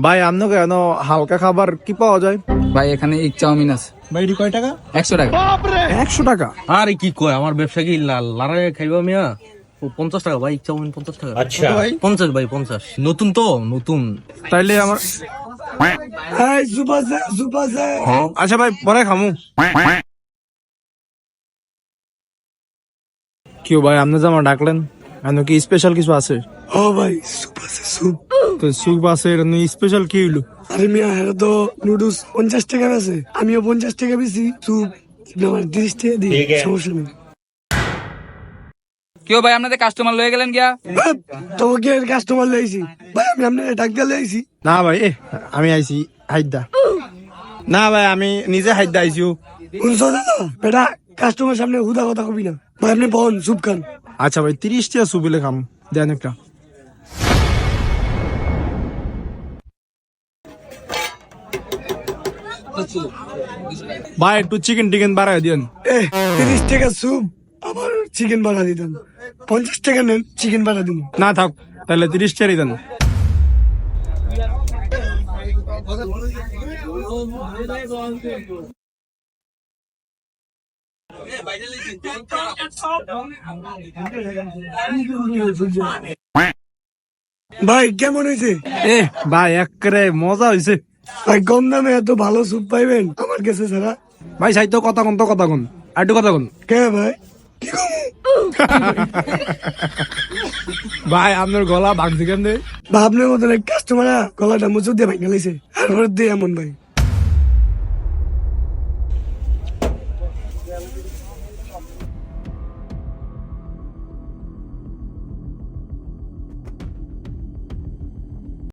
ভাই আপনার কেন? হালকা খাবার কি পাওয়া যায়? ভাই এখানে এক চাউমিন আছে। ভাই এটি কয় টাকা? একশো টাকা। একশো টাকা? আরে কি কয়? আমার ব্যবসা কি লা- লারায় খাইবা মিয়া? পঞ্চাশ টাকা। ভাই চাউমিন পঞ্চাশ টাকা। আচ্ছা। ভাই? পঞ্চাশ ভাই পঞ্চাশ। নতুন তো নতুন। তাইলে আমার আচ্ছা ভাই পরে খামু। কেউ ভাই আপনি যে আমার ডাকলেন কি স্পেশাল কিছু আছে? ও ভাই স্যুপ আছে স্যুপ তো সুপ আছে স্পেশাল কি হইল? আরে মিয়া হ্যাঁ তো নুডলস পঞ্চাশ টাকা বেছে আমিও পঞ্চাশ টাকা বেশি স্যুপ আমার তিরিশ টাকা দিই সমস্যা নেই। কেউ ভাই আপনাদের কাস্টমার লয়ে গেলেন গিয়া? তোমাকে কাস্টমার লাইছি ভাই আমি আপনার ডাক্তার লাইছি না ভাই এ আমি আইছি হাইদা না ভাই আমি নিজে হাইদা আইছি। শুনছো দাদা বেটা কাস্টমার সামনে হুদা কথা কবি না। ভাই আপনি বহন স্যুপ খান আচ্ছা ভাই তিরিশ টিয়া সুবিলে খাম। দেন একটা। ভাই একটু চিকেন টিকেন বাড়াই দিন তিরিশ টাকা স্যুপ আবার চিকেন বানা দিতাম পঞ্চাশ টাকা নেন চিকেন বানা দিন না থাক তাহলে তিরিশ টিয়ারই দেন। ভাই কেমন হয়েছে? এ ভাই একেবারে মজা হয়েছে। ভাই কম দামে এত ভালো স্যুপ পাইবেন? আমার কাছে ছাড়া। ভাই সাহিত্য কথা কোন তো কথা কোন। আর একটু কথা কোন। কে ভাই? কি কম ভাই আপনার গলা ভাঙছে কেন বা আপনার মতন এক কাস্টমার গলাটা মুচুর দিয়ে ভাঙা লাইছে আর দিয়ে এমন ভাই।